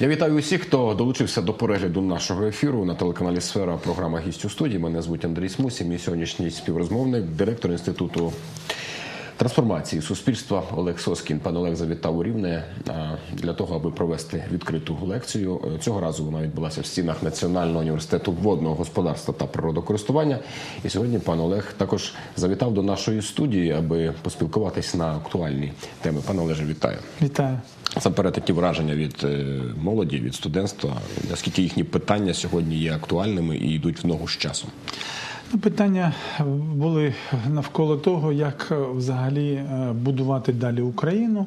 Я вітаю усіх, хто долучився до перегляду нашого ефіру на телеканалі Сфера. Програма гість у студії. Мене звуть Андрій Смусі. Мій сьогоднішній співрозмовник, директор інституту трансформації суспільства Олег Соскін. Пан Олег завітав у рівне для того, аби провести відкриту лекцію. Е, Цього разу вона відбулася в стінах Національного університету водного господарства та природокористування. І сьогодні пан Олег також завітав до нашої студії, аби поспілкуватись на актуальні теми. Пане Олеже, вітаю. Вітаю. Насамперед такі враження від е, молоді, від студентства, наскільки їхні питання сьогодні є актуальними і йдуть в ногу з часом. Питання були навколо того, як е, взагалі е, будувати далі Україну,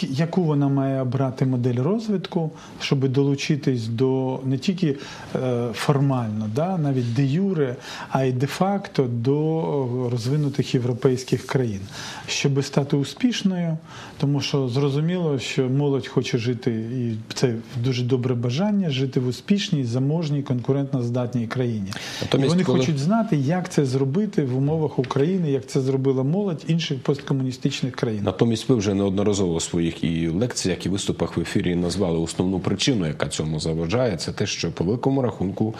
яку вона має обрати модель розвитку, щоб долучитись до не тільки е, формально, да, навіть де юре, а й де-факто до розвинутих європейських країн, щоб стати успішною, тому що зрозуміло, що молодь хоче жити, і це дуже добре бажання жити в успішній, заможній, конкурентно-здатній країні. Натомість, і вони хочуть знати, як це зробити в умовах України, як це зробила молодь інших посткомуністичних країн. Натомість, ви вже неодноразово у своїх і лекціях, і виступах в ефірі назвали основну причину, яка цьому заважає, це те, що по великому рахунку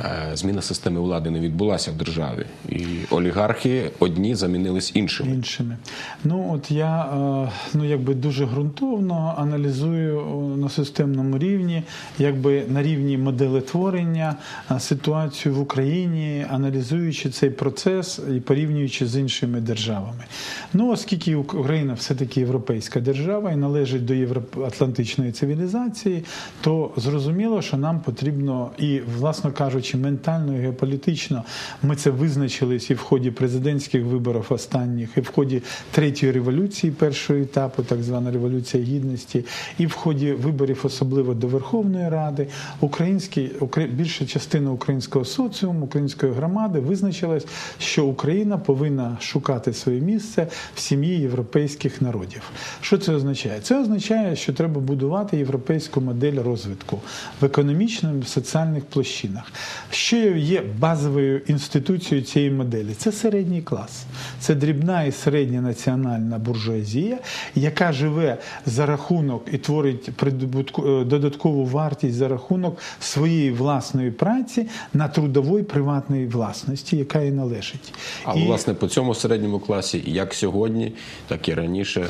е, зміна системи влади не відбулася в державі, і олігархи одні замінились іншими. іншими. Ну от я е, ну якби дуже ґрунтовно аналізую на системному рівні, якби на рівні моделетворення е, ситуацію в Україні, аналізуючи цей процес і порівнюючи з іншими державами. Ну оскільки Україна все-таки європейська держава і належить до євроатлантичної цивілізації, то зрозуміло, що нам потрібно і, власно кажучи, ментально і геополітично ми це визначились і в ході президентських виборів останніх, і в ході третьої революції першого етапу, так звана революція гідності, і в ході виборів, особливо до Верховної Ради, український ukra- більша частина українського соціуму, української громади визначилась, що Україна повинна шукати своє місце в сім'ї європейських народів. Що це означає? Це означає, що треба будувати європейську модель розвитку в економічному соціальних площинах. Що є базовою інституцією цієї моделі? Це середній клас, це дрібна і середня національна буржуазія, яка живе за рахунок і творить е, додаткову вартість за рахунок своєї власної праці на трудовій приватної власності, яка їй належить. А І- власне по цьому середньому класі, як сьогодні, так і раніше,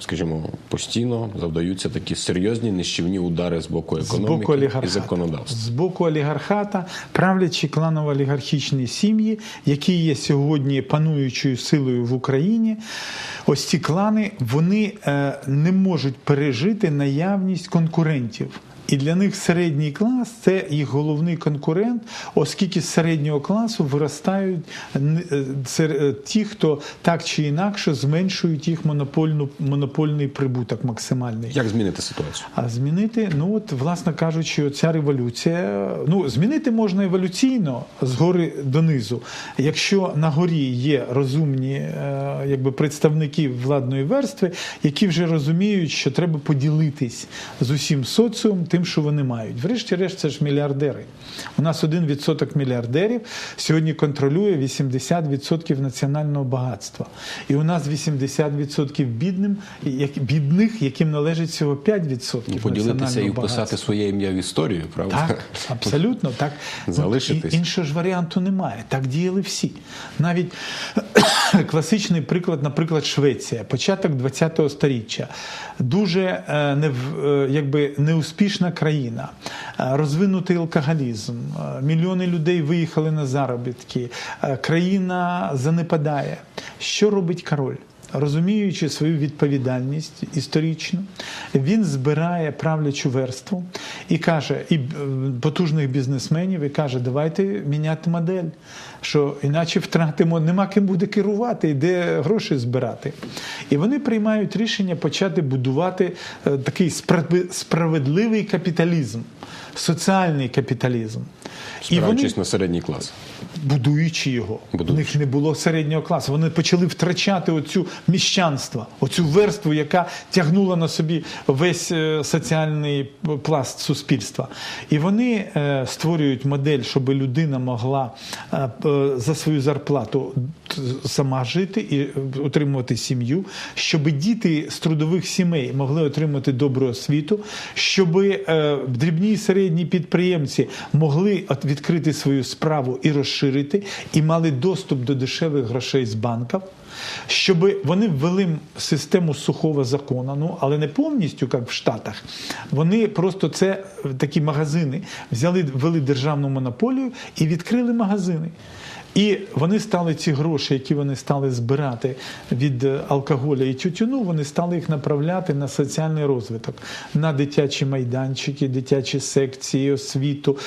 скажімо, постійно завдаються такі серйозні нищівні удари з боку з економіки боку і законодавства. З боку олігархата правлячі кланово-олігархічні сім'ї, які є сьогодні пануючою силою в Україні. Ось ці клани вони е, не можуть пережити наявність конкурентів. І для них середній клас це їх головний конкурент, оскільки з середнього класу виростають е, е, ті, хто так чи інакше зменшують їх монопольну монопольний прибуток максимальний. Як змінити ситуацію? А змінити, ну от, власне кажучи, оця революція. Ну, змінити можна еволюційно згори донизу. Якщо на горі є розумні е, якби, представники владної верстви, які вже розуміють, що треба поділитись з усім соціумом тим, що вони мають. Врешті-решт, це ж мільярдери. У нас 1% мільярдерів сьогодні контролює 80% національного багатства. І у нас 80% бідним, як- бідних, яким належить всього 5% Ну, поділитися і вписати своє ім'я в історію, правда? Так, абсолютно так. Залишитись. Іншого ж варіанту немає. Так діяли всі. Навіть класичний приклад, наприклад, Швеція, початок ХХ століття. Дуже е, не, е, якби, неуспішна країна, е, розвинутий алкоголізм, мільйони людей виїхали на заробітки, країна занепадає. Що робить король? розуміючи свою відповідальність історичну, він збирає правлячу верству і каже, і потужних бізнесменів, і каже, давайте міняти модель, що іначе втратимо, нема ким буде керувати, і де гроші збирати. І вони приймають рішення почати будувати е, такий справедливий капіталізм, соціальний капіталізм. І вони на середній клас. будуючи його. Будуючи. У них не було середнього класу. Вони почали втрачати оцю міщанство, оцю верству, яка тягнула на собі весь е, соціальний пласт суспільства. І вони е, створюють модель, щоб людина могла за свою зарплату сама жити і утримувати сім'ю, щоб діти з трудових сімей могли отримати добру освіту, щоб е, дрібні і середні підприємці могли відкрити свою справу і розширити, і мали доступ до дешевих грошей з банків. Щоб вони ввели систему сухого закону, ну але не повністю, як в Штатах. Вони просто це такі магазини взяли, ввели державну монополію і відкрили магазини. І вони стали ці гроші, які вони стали збирати від е, алкоголя і тютюну, вони стали їх направляти на соціальний розвиток, на дитячі майданчики, дитячі секції, освіту,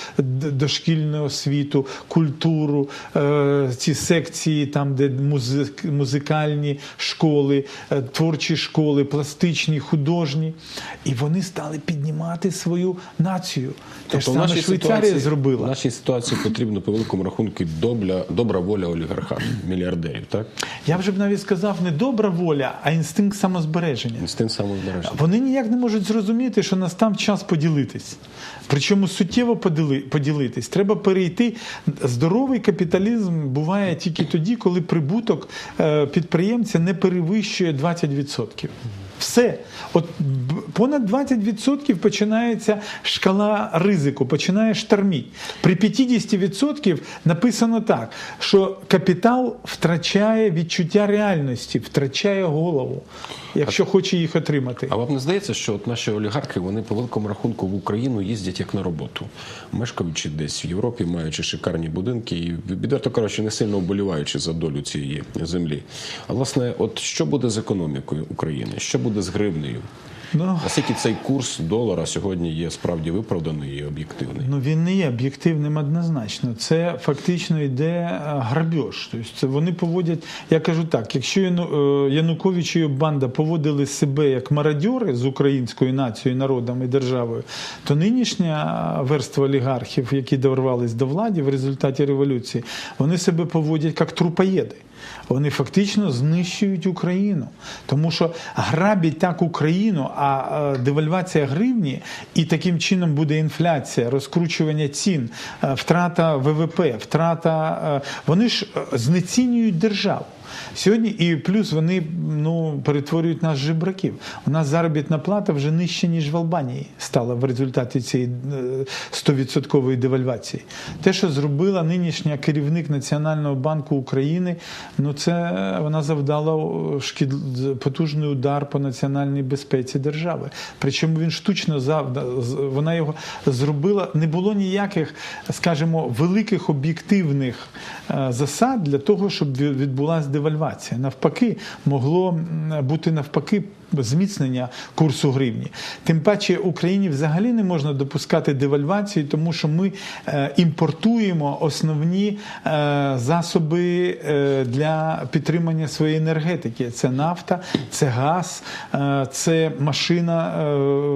дошкільну освіту, культуру, е, ці секції, там, де музик, музикальні школи, е, творчі школи, пластичні, художні. І вони стали піднімати свою націю. Те ж Тобто саме Швейцарія ситуації- В зробила. нашій ситуації потрібно по великому рахунку добля, добра воля олігархату, мільярдерів, так? Я вже б навіть сказав не добра воля, а інстинкт самозбереження. З тим самозбереженням. Вони ніяк не можуть зрозуміти, що настав час поділитись. Причому суттєво поділи- поділитись. Треба перейти. Здоровий капіталізм буває тільки тоді, коли прибуток е, підприємця не перевищує 20%. Все. От понад 20% починається шкала ризику, починає шторміть. При 50% написано так, що капітал втрачає відчуття реальності, втрачає голову, якщо хоче їх отримати. А вам не здається, що от наші олігархи вони по великому рахунку в Україну їздять як на роботу, мешкаючи десь в Європі, маючи шикарні будинки і відверто кажучи, не сильно вболіваючи за долю цієї землі. А власне, от що буде з економікою України? Що буде з гривнею? Ну, Наскільки цей курс долара сьогодні є справді виправданий і об'єктивний? Ну він не є об'єктивним однозначно. Це фактично йде е, грабеж. Тобто це вони поводять. Я кажу так: якщо е, Янукович і банда поводили себе як мародьори з українською нацією, народом і державою, то нинішня верства олігархів, які дорвались до влади в результаті революції, вони себе поводять як трупоєди. Вони фактично знищують Україну, тому що грабять так Україну, а девальвація гривні, і таким чином буде інфляція, розкручування цін, е, втрата ВВП, втрата. е, Вони ж е, знецінюють державу. Сьогодні і плюс вони ну перетворюють нас жебраків. У нас заробітна плата вже нижче ніж в Албанії стала в результаті цієї е, 100% девальвації. Те, що зробила нинішня керівник Національного банку України, ну це вона завдала шкід... потужний удар по національній безпеці держави. Причому він штучно завда... вона його зробила. Не було ніяких, скажімо, великих об'єктивних е, засад для того, щоб ві- відбулася девальвація. Навпаки, могло бути навпаки. Зміцнення курсу гривні. Тим паче Україні взагалі не можна допускати девальвації, тому що ми е, імпортуємо основні е, засоби е, для підтримання своєї енергетики. Це нафта, це газ, це машина,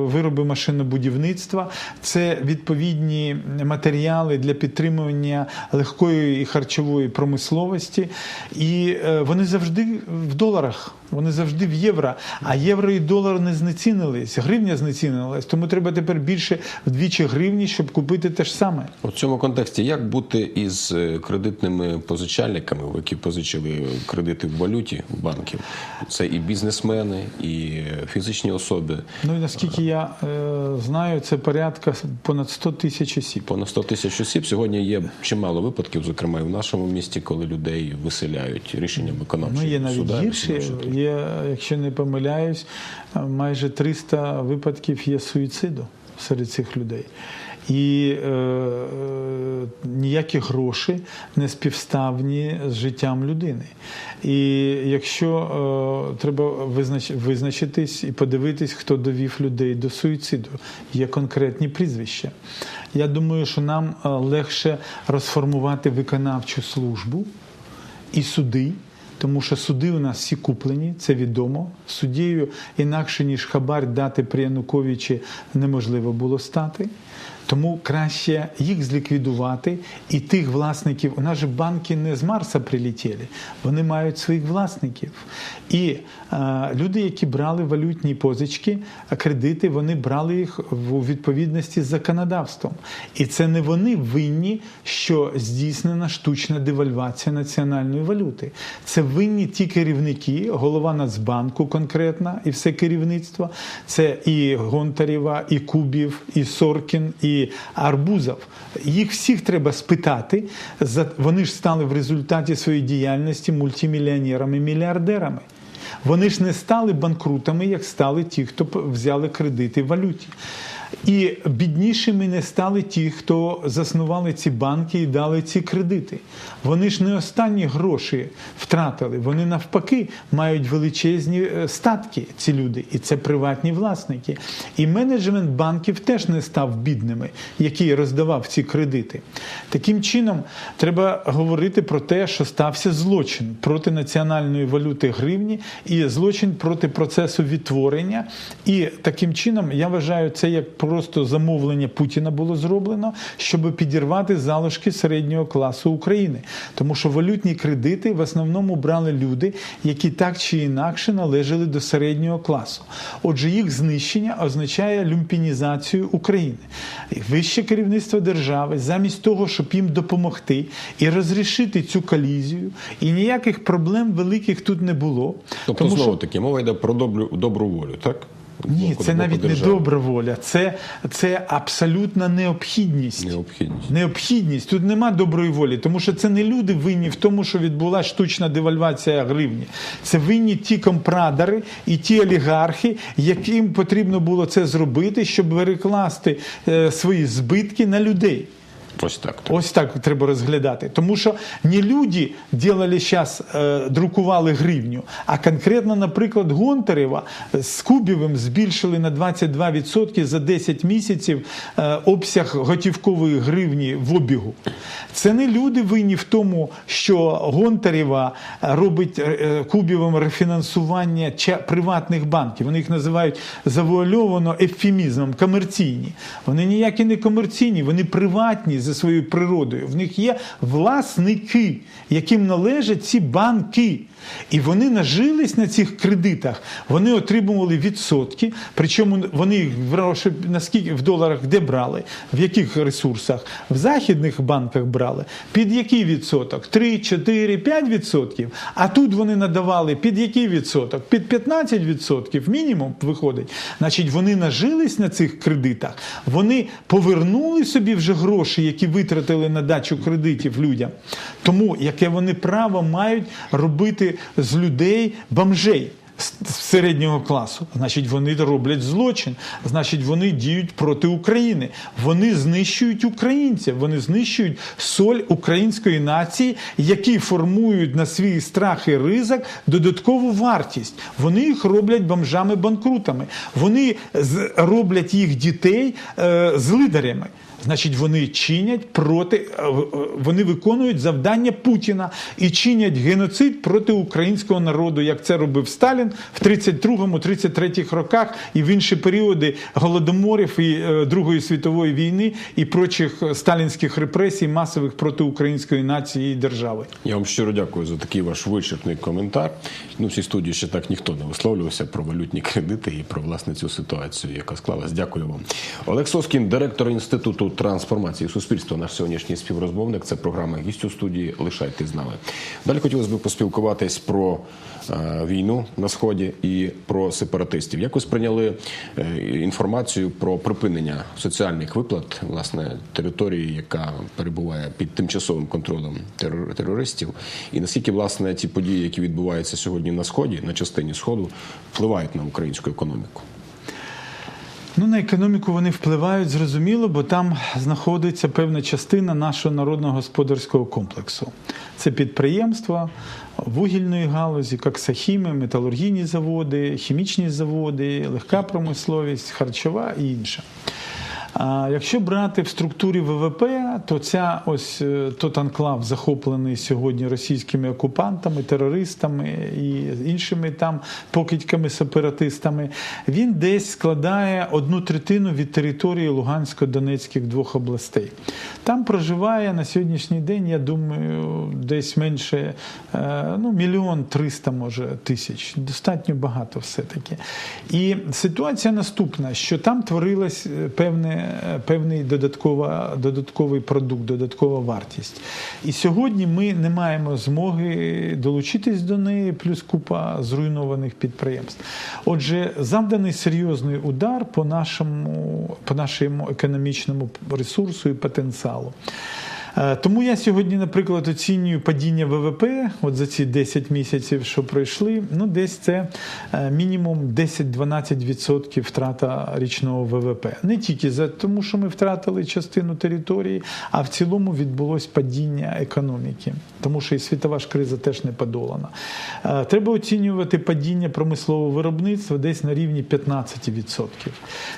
вироби машинобудівництва, це відповідні матеріали для підтримування легкої і харчової промисловості. І вони завжди в доларах, вони завжди в євро. А євро і долар не знецінились, гривня знецінилась, тому треба тепер більше вдвічі гривні, щоб купити те ж саме. У цьому контексті як бути із е, кредитними позичальниками, які позичили кредити в валюті банків? Це і бізнесмени, і е, фізичні особи. Ну і наскільки я е, знаю, це порядка понад 100 тисяч осіб. Понад 100 тисяч осіб. Сьогодні є чимало випадків, зокрема і в нашому місті, коли людей виселяють рішенням виконавчого Ну, є навіть суда. гірші. Є, якщо не помиляюсь, майже 300 випадків є суїциду серед цих людей. І е, е, ніякі гроші не співставні з життям людини. І якщо е, треба визнач, визначитись і подивитись, хто довів людей до суїциду, є конкретні прізвища. Я думаю, що нам е, легше розформувати виконавчу службу і суди. Тому що суди у нас всі куплені, це відомо. Суддєю інакше ніж хабар дати при Януковичі неможливо було стати. Тому краще їх зліквідувати і тих власників. У нас же банки не з Марса прилетіли, вони мають своїх власників. І е, люди, які брали валютні позички, кредити, вони брали їх в відповідності з законодавством. І це не вони винні, що здійснена штучна девальвація національної валюти. Це винні ті керівники, голова Нацбанку конкретна і все керівництво. Це і Гонтарєва, і Кубів, і Соркін, і Арбузов. Їх всіх треба спитати. Вони ж стали в результаті своєї діяльності мультимільйонерами, мільярдерами. Вони ж не стали банкрутами, як стали ті, хто взяли кредити в валюті. І біднішими не стали ті, хто заснували ці банки і дали ці кредити. Вони ж не останні гроші втратили. Вони навпаки мають величезні е, статки, ці люди, і це приватні власники. І менеджмент банків теж не став бідними, який роздавав ці кредити. Таким чином, треба говорити про те, що стався злочин проти національної валюти гривні і злочин проти процесу відтворення. І таким чином я вважаю це як просто замовлення Путіна було зроблено, щоб підірвати залишки середнього класу України. Тому що валютні кредити в основному брали люди, які так чи інакше належали до середнього класу. Отже, їх знищення означає люмпінізацію України. Вище керівництво держави, замість того, щоб їм допомогти і розрішити цю колізію, і ніяких проблем великих тут не було. Тобто, знову таки, мова йде про добру, добру волю, так? Ні, боку- це навіть не добра воля, це, це абсолютна необхідність. Необхідність. Необхідність тут нема доброї волі, тому що це не люди винні в тому, що відбула штучна девальвація гривні. Це винні ті компрадори і ті олігархи, яким потрібно було це зробити, щоб перекласти е, свої збитки на людей. Ось так. так. Ось так треба розглядати. Тому що не люди делали зараз, е, друкували гривню, а конкретно, наприклад, Гонтарева з Кубівим збільшили на 22% за 10 місяців е, обсяг готівкової гривні в обігу. Це не люди винні в тому, що Гонтарева робить е, Кубівим рефінансування приватних банків. Вони їх називають завуальовано ефемізмом комерційні. Вони ніякі не комерційні, вони приватні за своєю природою. В них є власники, яким належать ці банки. І вони нажились на цих кредитах, вони отримували відсотки, причому вони їх наскільки в доларах де брали, в яких ресурсах? В західних банках брали. Під який відсоток? 3, 4, 5 відсотків. А тут вони надавали під який відсоток? Під 15 відсотків мінімум виходить. Значить, вони нажились на цих кредитах, вони повернули собі вже гроші, які витратили на дачу кредитів людям. Тому яке вони право мають робити з людей бомжей з з середнього класу? Значить, вони роблять злочин, значить, вони діють проти України. Вони знищують українців, вони знищують соль української нації, які формують на свій страх і ризик додаткову вартість. Вони їх роблять бомжами-банкрутами. Вони роблять їх дітей е, злидарями. Значить, вони чинять проти, е, е, вони виконують завдання Путіна і чинять геноцид проти українського народу, як це робив Сталін в 32-33 роках і в інші періоди голодоморів і е, Другої світової війни і прочих сталінських репресій масових проти української нації і держави. Я вам щиро дякую за такий ваш вичерпний коментар. Ну, в цій студії ще так ніхто не висловлювався про валютні кредити і про власне цю ситуацію, яка склалась. Дякую вам. Олег Соскін, директор інституту трансформації суспільства. Наш сьогоднішній співрозмовник. Це програма гість у студії. Лишайтесь з нами. Далі хотілося б поспілкуватись про е, війну на сході і про сепаратистів. Як ви сприйняли е, інформацію про припинення соціальних виплат власне території, яка перебуває під тимчасовим контролем терор- терористів, і наскільки власне ті події, які відбуваються сьогодні на сході, на частині сходу, впливають на українську економіку? Ну, на економіку вони впливають зрозуміло, бо там знаходиться певна частина нашого народно-господарського комплексу. Це підприємства вугільної галузі, коксахіми, металургійні заводи, хімічні заводи, легка промисловість, харчова і інша. А якщо брати в структурі ВВП, то ця ось е, тот анклав захоплений сьогодні російськими окупантами, терористами і іншими там покидьками, сепаратистами. Він десь складає одну третину від території Лугансько-Донецьких двох областей. Там проживає на сьогоднішній день, я думаю, десь менше е, ну, мільйон триста може тисяч. Достатньо багато все-таки. І ситуація наступна, що там творилась е, певне, певний додаткова, додатковий продукт, додаткова вартість. І сьогодні ми не маємо змоги долучитись до неї, плюс купа зруйнованих підприємств. Отже, завданий серйозний удар по нашому, по нашому економічному ресурсу і потенціалу. Е, Тому я сьогодні, наприклад, оцінюю падіння ВВП от за ці 10 місяців, що пройшли. Ну, десь це е, мінімум 10-12% втрата річного ВВП. Не тільки за тому, що ми втратили частину території, а в цілому відбулось падіння економіки, тому що і світова ж криза теж не подолана. Е, Треба оцінювати падіння промислового виробництва десь на рівні 15%.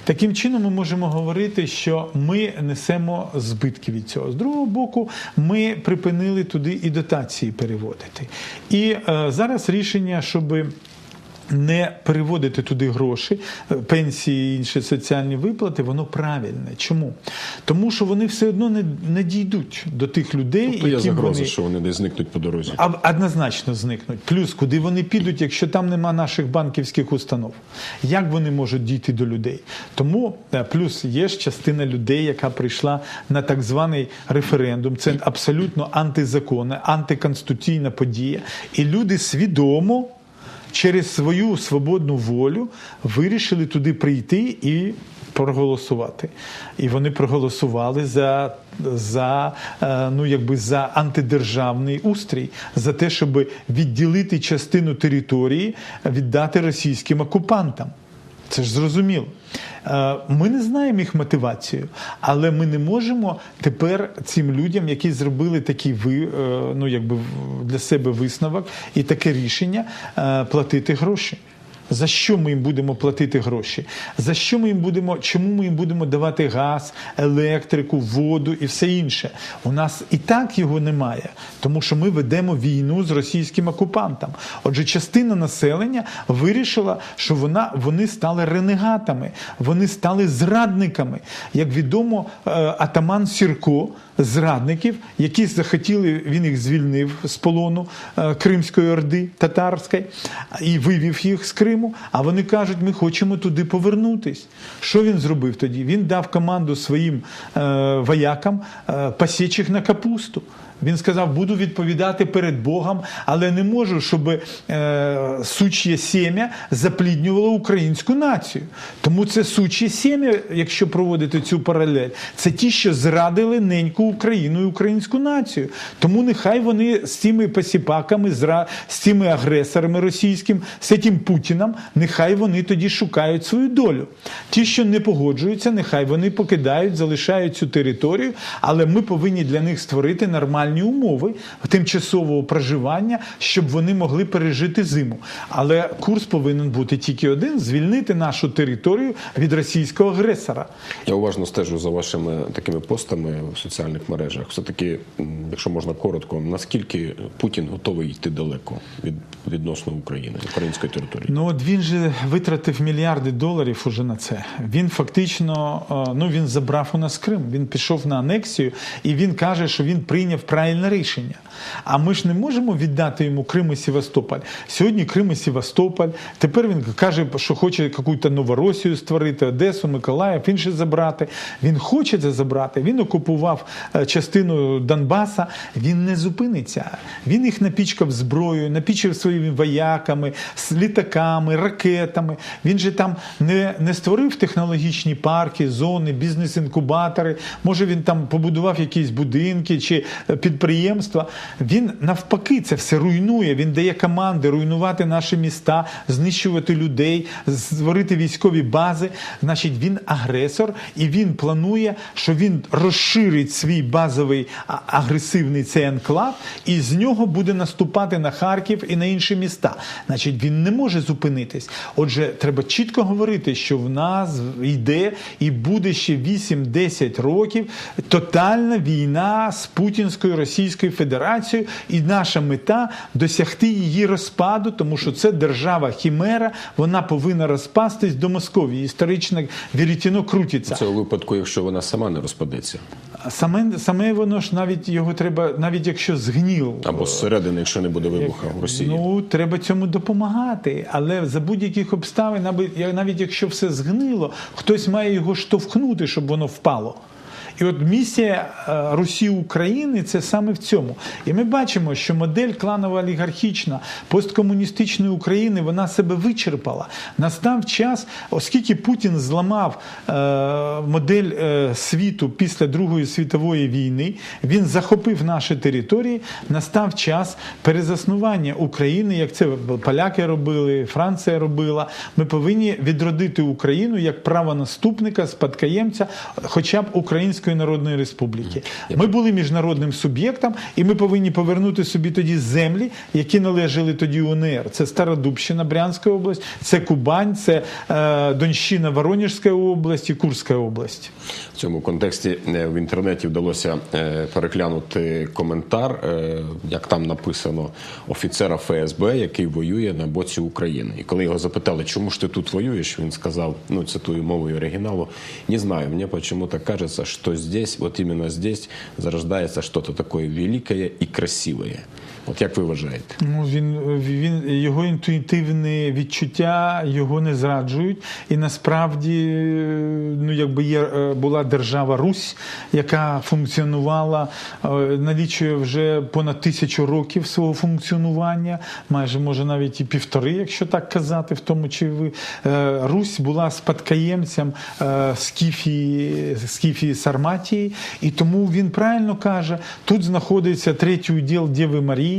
Таким чином, ми можемо говорити, що ми несемо збитки від цього. З другого боку, ми припинили туди і дотації переводити. І е, зараз рішення, щоби не переводити туди гроші, е, пенсії і інші соціальні виплати, воно правильне. Чому? Тому що вони все одно не, не дійдуть до тих людей, Тобто є яким загроза, вони... що вони десь зникнуть по дорозі. А- Однозначно зникнуть. Плюс, куди вони підуть, якщо там нема наших банківських установ? Як вони можуть дійти до людей? Тому е, плюс є ж частина людей, яка прийшла на так званий референдум. Це абсолютно антизаконна, антиконституційна подія. І люди свідомо. Через свою свободну волю вирішили туди прийти і проголосувати. І вони проголосували за, за, е, ну, якби за антидержавний устрій, за те, щоб відділити частину території, віддати російським окупантам. Це ж зрозуміло. Е, Ми не знаємо їх мотивацію, але ми не можемо тепер цим людям, які зробили такий ви, е, ну, якби для себе висновок і таке рішення, е, платити гроші. За що ми їм будемо платити гроші? За що ми їм будемо, чому ми їм будемо давати газ, електрику, воду і все інше? У нас і так його немає, тому що ми ведемо війну з російським окупантом. Отже, частина населення вирішила, що вона, вони стали ренегатами, вони стали зрадниками. Як відомо, е, атаман Сірко, зрадників, які захотіли, він їх звільнив з полону е, Кримської орди татарської і вивів їх з Криму. А вони кажуть, ми хочемо туди повернутись. Що він зробив тоді? Він дав команду своїм е, воякам посіч їх на капусту. Він сказав, буду відповідати перед Богом, але не можу, щоб е, сучє сім'я запліднювало українську націю. Тому це сучє сім'я, якщо проводити цю паралель, це ті, що зрадили неньку Україну і українську націю. Тому нехай вони з цими посіпаками, з цими агресорами російським, з цим Путіном, нехай вони тоді шукають свою долю. Ті, що не погоджуються, нехай вони покидають, залишають цю територію, але ми повинні для них створити нормальні умови тимчасового проживання, щоб вони могли пережити зиму. Але курс повинен бути тільки один: звільнити нашу територію від російського агресора. Я уважно стежу за вашими такими постами в соціальних мережах. Все таки, якщо можна коротко, наскільки Путін готовий йти далеко від відносно України, української території? Ну от він же витратив мільярди доларів уже на це. Він фактично е, ну він забрав у нас Крим. Він пішов на анексію і він каже, що він прийняв правильне рішення. А ми ж не можемо віддати йому Крим і Севастополь. Сьогодні Крим і Севастополь. Тепер він каже, що хоче якусь Новоросію створити, Одесу, Миколаїв, інше забрати. Він хоче це забрати. Він окупував е, частину Донбаса. Він не зупиниться. Він їх напічкав зброєю, напічкав своїми вояками, з літаками, ракетами. Він же там не, не створив технологічні парки, зони, бізнес-інкубатори. Може він там побудував якісь будинки чи підприємства. Він навпаки це все руйнує. Він дає команди руйнувати наші міста, знищувати людей, створити військові бази. Значить, він агресор і він планує, що він розширить свій базовий агресивний цей анклав, і з нього буде наступати на Харків і на інші міста. Значить, він не може зупинитись. Отже, треба чітко говорити, що в нас йде і буде ще 8-10 років тотальна війна з Путінською Російською Федерацією, і наша мета досягти її розпаду, тому що це держава Хімера, вона повинна розпастись до Московії. Історично вірітіно крутиться. Це у випадку, якщо вона сама не розпадеться, Саме, саме воно ж навіть його треба, навіть якщо згніло. або зсередини, якщо не буде вибуха в Росії. Ну, треба цьому допомагати. Але за будь-яких обставин, навіть якщо все згнило, хтось має його штовхнути, щоб воно впало. І от місія е, Русі України це саме в цьому. І ми бачимо, що модель кланово-олігархічна посткомуністичної України вона себе вичерпала. Настав час, оскільки Путін зламав е, модель е, світу після Другої світової війни, він захопив наші території. Настав час перезаснування України, як це поляки робили, Франція робила. Ми повинні відродити Україну як правонаступника, спадкоємця, хоча б Української Народної Республіки. Ми були міжнародним суб'єктом, і ми повинні повернути собі тоді землі, які належали тоді УНР. Це Стародубщина, Брянська область, це Кубань, це е, Донщина, Воронежська область і Курська область. В цьому контексті е, в інтернеті вдалося е, переглянути коментар, е, як там написано офіцера ФСБ, який воює на боці України. І коли його запитали, чому ж ти тут воюєш, він сказав, ну цитую мовою оригіналу, не знаю, мне почему-то кажется, здесь, вот именно здесь, зарождается что-то такое великое и красивое. От як ви вважаєте? Ну, він, він, його інтуїтивні відчуття його не зраджують. І насправді ну, якби є, е, була держава Русь, яка функціонувала, е, налічує вже понад тисячу років свого функціонування, майже може навіть і півтори, якщо так казати, в тому чи ви. Е, Русь була спадкоємцем Скіфії, Скіфії Сарматії, і тому він правильно каже, тут знаходиться третій уділ Дєви Марії.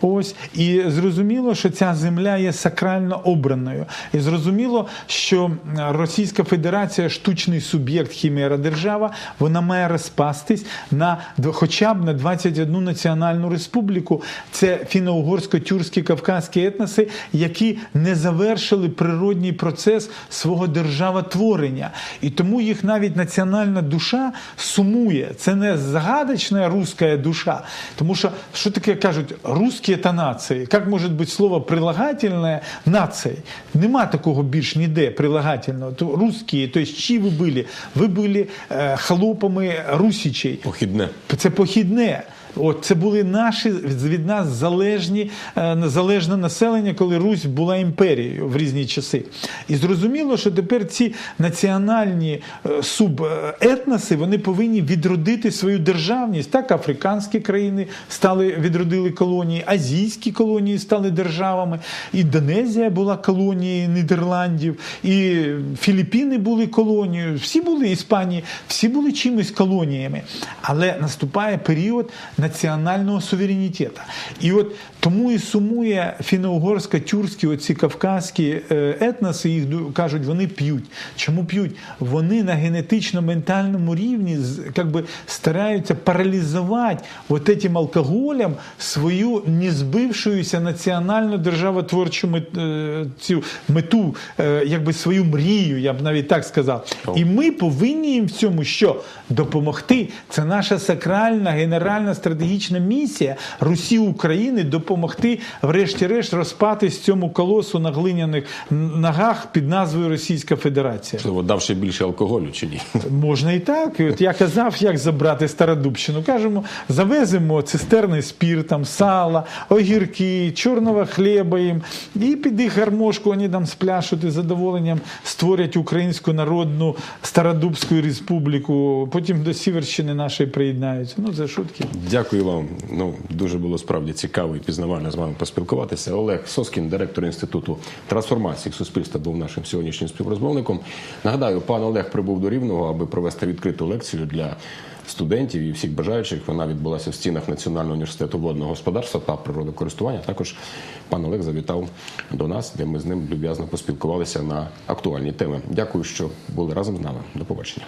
Ось і зрозуміло, що ця земля є сакрально обраною. І зрозуміло, що Російська Федерація штучний суб'єкт хімера держава, вона має розпастись на хоча б на 21 національну республіку. Це фіно-угорсько-тюркські кавказькі етноси, які не завершили природній процес свого державотворення. І тому їх навіть національна душа сумує. Це не загадочна руська душа. Тому що що таке кажуть, русські та нації. Як може бути слово прилагательне нації? Нема такого більш ніде прилагательного. То русські, то есть, чиї ви були? Ви були е, холопами русічей. Похідне. Це похідне. От це були наші від нас залежні е, залежне населення, коли Русь була імперією в різні часи. І зрозуміло, що тепер ці національні е, субетноси вони повинні відродити свою державність. Так, африканські країни стали відродили колонії, азійські колонії стали державами. Індонезія була колонією Нідерландів, і Філіппіни були колонією. Всі були Іспанії, всі були чимось колоніями. Але наступає період національного суверенітету. І от тому і сумує фіно-угорсько-тюркські, оці кавказькі е, етноси, їх кажуть, вони п'ють. Чому п'ють? Вони на генетично-ментальному рівні как би, стараються паралізувати вот этим алкоголем свою незбившуюся національну державотворчу е, цю мету, е, якби свою мрію, я б навіть так сказав. І ми повинні їм в цьому що? Допомогти. Це наша сакральна генеральна стратегічна місія Русі України допомогти, врешті-решт, розпатись цьому колосу на глиняних ногах під назвою Російська Федерація. Можливо, давши більше алкоголю чи ні? Можна і так. І от я казав, як забрати Стародубщину. Кажемо, завеземо цистерни спіртом, сала, огірки, чорного хліба їм. І під їх гармошку вони там спляшуть і з задоволенням створять Українську Народну Стародубську Республіку. Потім до Сіверщини нашої приєднаються. Ну, це шутки. Дякую вам. Ну дуже було справді цікаво і пізнавально з вами поспілкуватися. Олег Соскін, директор інституту трансформації суспільства, був нашим сьогоднішнім співрозмовником. Нагадаю, пан Олег прибув до Рівного, аби провести відкриту лекцію для студентів і всіх бажаючих. Вона відбулася в стінах Національного університету водного господарства та природокористування. Також пан Олег завітав до нас, де ми з ним люб'язно поспілкувалися на актуальні теми. Дякую, що були разом з нами. До побачення.